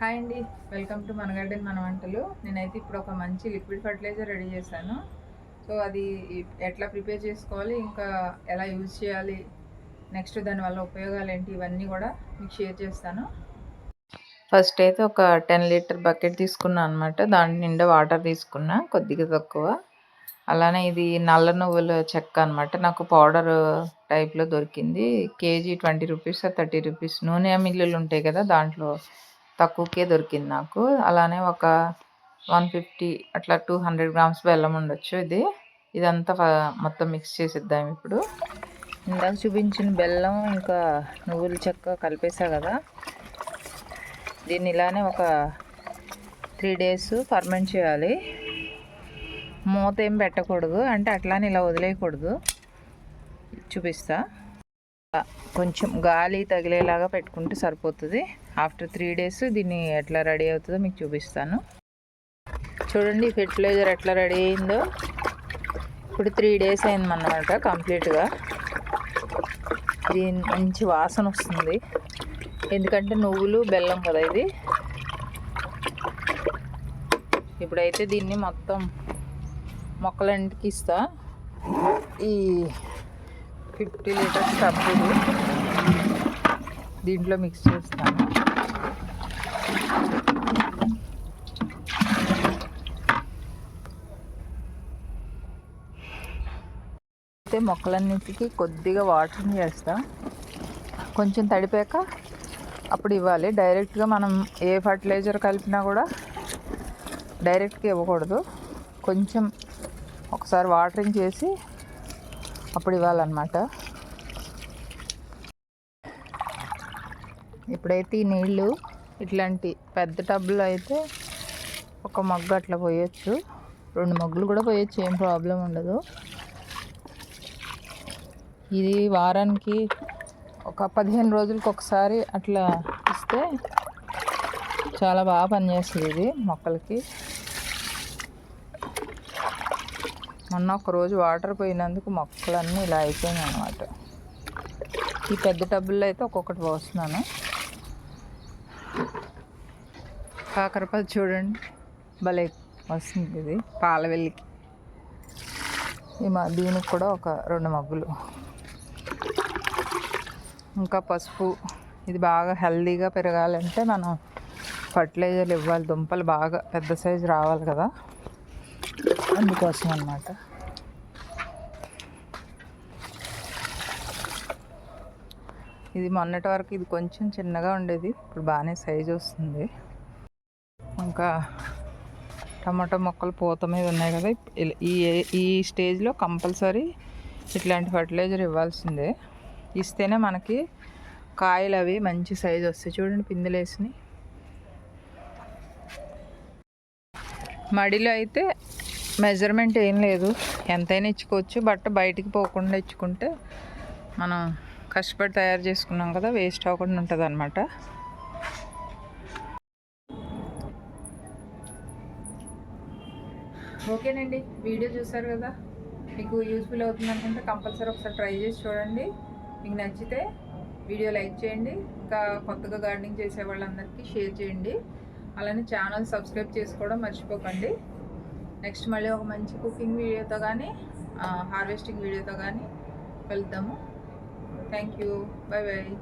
Hi అండి. Welcome to మన garden మన వంటలు. నేనైతే ఇప్పుడు ఒక మంచి లిక్విడ్ ఫర్టిలైజర్ రెడీ చేశాను. సో అది ఎట్లా ప్రిపేర్ చేసుకోవాలి ఇంకా ఎలా యూజ్ చేయాలి నెక్స్ట్ దానివల్ల ఉపయోగాలు ఏంటి ఇవన్నీ కూడా మీకు షేర్ చేస్తాను. ఫస్ట్ అయితే ఒక టెన్ లీటర్ బకెట్ తీసుకున్నాను అనమాట దాని నిండా వాటర్ తీసుకున్నా కొద్దిగా తక్కువ. అలానే ఇది నల్ల నువ్వుల చెక్క అనమాట నాకు పౌడర్ టైప్లో దొరికింది. Kg twenty rupees thirty rupees. నూనె మిల్లులు ఉంటాయి కదా దాంట్లో తక్కువకే దొరికింది నాకు. అలానే ఒక వన్ ఫిఫ్టీ అట్లా టూ హండ్రెడ్ గ్రామ్స్ బెల్లం ఉండొచ్చు ఇది. ఇదంతా మొత్తం మిక్స్ చేసిద్దాం ఇప్పుడు. ఇందాక చూపించిన బెల్లం ఇంకా నువ్వుల చెక్క కలిపేసా కదా. దీన్ని ఇలానే ఒక త్రీ డేస్ ఫర్మెంట్ చేయాలి. మూత ఏం పెట్టకూడదు. అంటే అట్లానే ఇలా వదిలేయకూడదు. చూపిస్తా. కొంచెం గాలి తగిలేలాగా పెట్టుకుంటే సరిపోతుంది. ఆఫ్టర్ త్రీ డేస్ దీన్ని ఎట్లా రెడీ అవుతుందో మీకు చూపిస్తాను. చూడండి ఫెర్టిలైజర్ ఎట్లా రెడీ అయిందో. ఇప్పుడు త్రీ డేస్ అయిందన్నమాట కంప్లీట్గా. దీని మంచి వాసన వస్తుంది. ఎందుకంటే నువ్వులు బెల్లం కదా ఇది. ఇప్పుడైతే దీన్ని మొత్తం మొక్కలంటికి ఇస్తా. ఈ ఫిఫ్టీ లీటర్స్ టబ్బులు దీంట్లో మిక్స్ చేస్తాను. అయితే మొక్కలన్నిటికీ కొద్దిగా వాటర్ చేస్తాం కొంచెం తడిపాక అప్పుడు ఇవ్వాలి. డైరెక్ట్గా మనం ఏ ఫర్టిలైజర్ కలిపినా కూడా డైరెక్ట్గా ఇవ్వకూడదు. కొంచెం ఒకసారి వాటరింగ్ చేసి అప్పుడు ఇవ్వాలన్నమాట. ఇప్పుడైతే ఈ నీళ్ళు ఇట్లాంటి పెద్ద టబ్లో అయితే ఒక మగ్గు అట్లా పోయొచ్చు. రెండు మగ్గులు కూడా పోయొచ్చు ఏం ప్రాబ్లం ఉండదు. ఇది వారానికి ఒక పదిహేను రోజులకు ఒకసారి అట్లా ఇస్తే చాలా బాగా పనిచేస్తుంది ఇది మొక్కలకి. మొన్న ఒక రోజు వాటర్ పోయినందుకు మొక్కలన్నీ ఇలా అయిపోయినాయి అనమాట ఈ పెద్ద టబ్బుల్లో అయితే ఒక్కొక్కటి పోస్తున్నాను. కాకరపల్లి చూడండి. భలే వస్తుంది ఇది పాలవెల్లికి. ఈ మా దీనికి కూడా ఒక రెండు మగ్గులు. ఇంకా పసుపు. ఇది బాగా హెల్దీగా పెరగాలంటే మనం ఫర్టిలైజర్లు ఇవ్వాలి. దుంపలు బాగా పెద్ద సైజు రావాలి కదా. అందుకోసం అనమాట ఇది మొన్నటి వరకు ఇది కొంచెం చిన్నగా ఉండేది. ఇప్పుడు బాగానే సైజు వస్తుంది. ఇంకా టమాటో మొక్కలు పూత మీద ఉన్నాయి కదా. ఈ ఈ స్టేజ్లో కంపల్సరీ ఇట్లాంటి ఫర్టిలైజర్ ఇవ్వాల్సిందే. ఇస్తేనే మనకి కాయలు అవి మంచి సైజు వస్తాయి. చూడండి పిందెలు మడిలో అయితే మెజర్మెంట్ ఏం లేదు. ఎంతైనా ఇచ్చుకోవచ్చు. బట్ బయటికి పోకుండా ఇచ్చుకుంటే మనం కష్టపడి తయారు చేసుకున్నాం కదా వేస్ట్ అవ్వకుండా ఉంటుంది అనమాట ఓకేనండి. వీడియో చూసారు కదా? మీకు యూస్ఫుల్ అవుతుంది అనుకుంటే కంపల్సరీ ఒకసారి ట్రై చేసి చూడండి. మీకు నచ్చితే వీడియో లైక్ చేయండి ఇంకా కొత్తగా గార్డెనింగ్ చేసే వాళ్ళందరికీ షేర్ చేయండి. అలానే ఛానల్ సబ్స్క్రైబ్ చేసుకోవడం మర్చిపోకండి. నెక్స్ట్ మళ్ళీ ఒక మంచి కుకింగ్ వీడియోతో కానీ హార్వెస్టింగ్ వీడియోతో కానీ వెళ్తాము థ్యాంక్ యూ. Bye bye